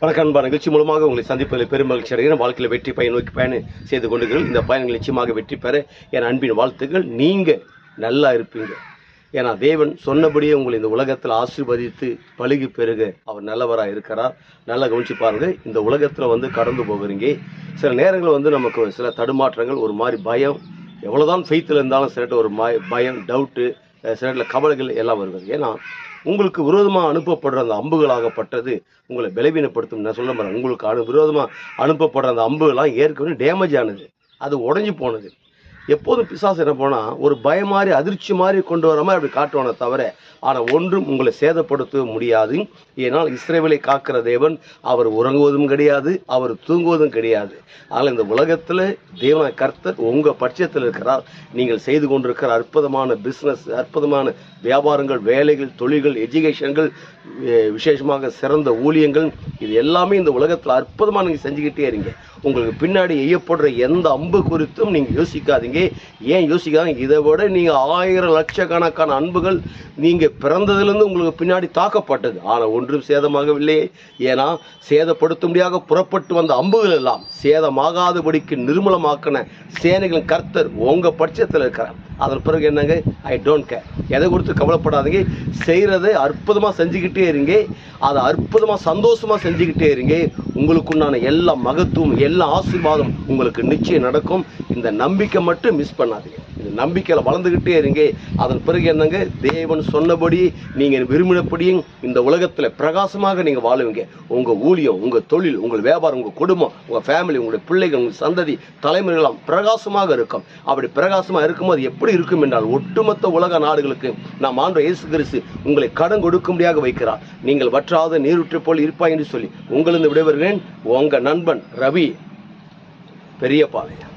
வணக்கம் அன்பா நிகழ்ச்சி மூலமாக உங்களை சந்திப்பதில் பெரும் மகிழ்ச்சி அடைகிறேன். வாழ்க்கையில் வெற்றி பயன் நோக்கி பயணம் செய்து கொண்டுகிறோம் இந்த பயணங்கள் நிச்சயமாக வெற்றி பெற என் அன்பின் வாழ்த்துக்கள். நீங்கள் நல்லா இருப்பீங்க. ஏன்னா தேவன் சொன்னபடியே உங்களை இந்த உலகத்தில் ஆசீர்வதித்து பழுகி பெருக அவர் நல்லவராக இருக்கிறார். நல்லா கவனிச்சு பாருங்கள் இந்த உலகத்தில் வந்து கடந்து போகிறீங்க. சில நேரங்கள் வந்து நமக்கு சில தடுமாற்றங்கள் ஒரு மாதிரி பயம். எவ்வளோதான் ஃபெய்த்தில் இருந்தாலும் சில ஒரு பயம் டவுட்டு சில கவலைகள் எல்லாம் வருவது ஏன்னா உங்களுக்கு விரோதமாக அனுப்பப்படுற அந்த அம்புகளாகப்பட்டது உங்களை பலவீனப்படுத்தும். நான் சொல்ல மாட்டேன் உங்களுக்கு அனு விரோதமாக அனுப்பப்படுற அந்த அம்புகள்லாம் ஏற்கனவே டேமேஜ் ஆனது. அது உடஞ்சி போனது. எப்போதும் பிசாசு என்ன போனால் ஒரு பயம் மாதிரி அதிர்ச்சி மாதிரி கொண்டு வர மாதிரி அப்படி காட்டுவானே தவிர ஆனால் ஒன்றும் உங்களை சேதப்படுத்த முடியாது. ஏன்னால் இஸ்ரேவேலை காக்கிற தேவன் அவர் உறங்குவதும் கிடையாது அவர் தூங்குவதும் கிடையாது. ஆனால் இந்த உலகத்தில் தேவன கர்த்தர் உங்கள் பட்சத்தில் இருக்கிறார். நீங்கள் செய்து கொண்டிருக்கிற அற்புதமான பிஸ்னஸ் அற்புதமான வியாபாரங்கள் வேலைகள் தொழில்கள் எஜுகேஷன்கள் விசேஷமாக சிறந்த ஊழியங்கள் இது எல்லாமே இந்த உலகத்தில் அற்புதமாக நீங்கள் செஞ்சுக்கிட்டே இருங்க. உங்களுக்கு பின்னாடி எய்யப்படுற எந்த அம்பு குறித்தும் நீங்கள் யோசிக்காதீங்க. ஏன் யோசிக்காதீங்க? இதை விட நீங்கள் ஆயிரம் லட்சக்கணக்கான அன்புகள் நீங்கள் பிறந்ததுலேருந்து உங்களுக்கு பின்னாடி தாக்கப்பட்டது. ஆனால் ஒன்றும் சேதமாகவில்லை. ஏன்னா சேதப்படுத்த முடியாத புறப்பட்டு வந்த அம்புகள் எல்லாம் சேதமாகாதபடிக்கு நிர்மூலமாக்கின சேனைகளின் கர்த்தர் உங்கள் பட்சத்தில் இருக்கிறார். அதன் பிறகு என்னங்க? ஐ டோன்ட் கேர் எதை கொடுத்து கவலைப்படாதீங்க. செய்கிறதை அற்புதமாக செஞ்சுக்கிட்டே இருங்க. அதை அற்புதமாக சந்தோஷமாக செஞ்சுக்கிட்டே இருங்க. உங்களுக்குண்டான எல்லா மகத்துவம் எல்லா ஆசீர்வாதம் உங்களுக்கு நிச்சயம் நடக்கும். இந்த நம்பிக்கை மட்டும் மிஸ் பண்ணாதீங்க. நம்பிக்கையில் வளர்ந்துக்கிட்டே இருங்க. அதன் பிறகு என்னங்க? தேவன் சொன்னபடி நீங்கள் விரும்பினபடியும் இந்த உலகத்தில் பிரகாசமாக நீங்கள் வாழுவீங்க. உங்கள் ஊழியம் உங்கள் தொழில் உங்கள் வியாபாரம் உங்கள் குடும்பம் உங்கள் ஃபேமிலி உங்களுடைய பிள்ளைகள் உங்கள் சந்ததி தலைமுறைகளாம் பிரகாசமாக இருக்கும். அப்படி பிரகாசமாக இருக்கும்போது எப்படி இருக்கும் என்றால் ஒட்டுமொத்த உலக நாடுகளுக்கு நாம் ஆண்டு இயேசு கிறிஸ்து உங்களை கடன் கொடுக்கும்படியாக வைக்கிறார். நீங்கள் வற்றாத நீருற்று போல் இருப்பாய் என்று சொல்லி உங்களிருந்து விடைபெறுகிறேன். உங்கள் நண்பன் ரவி பெரியபாளையம்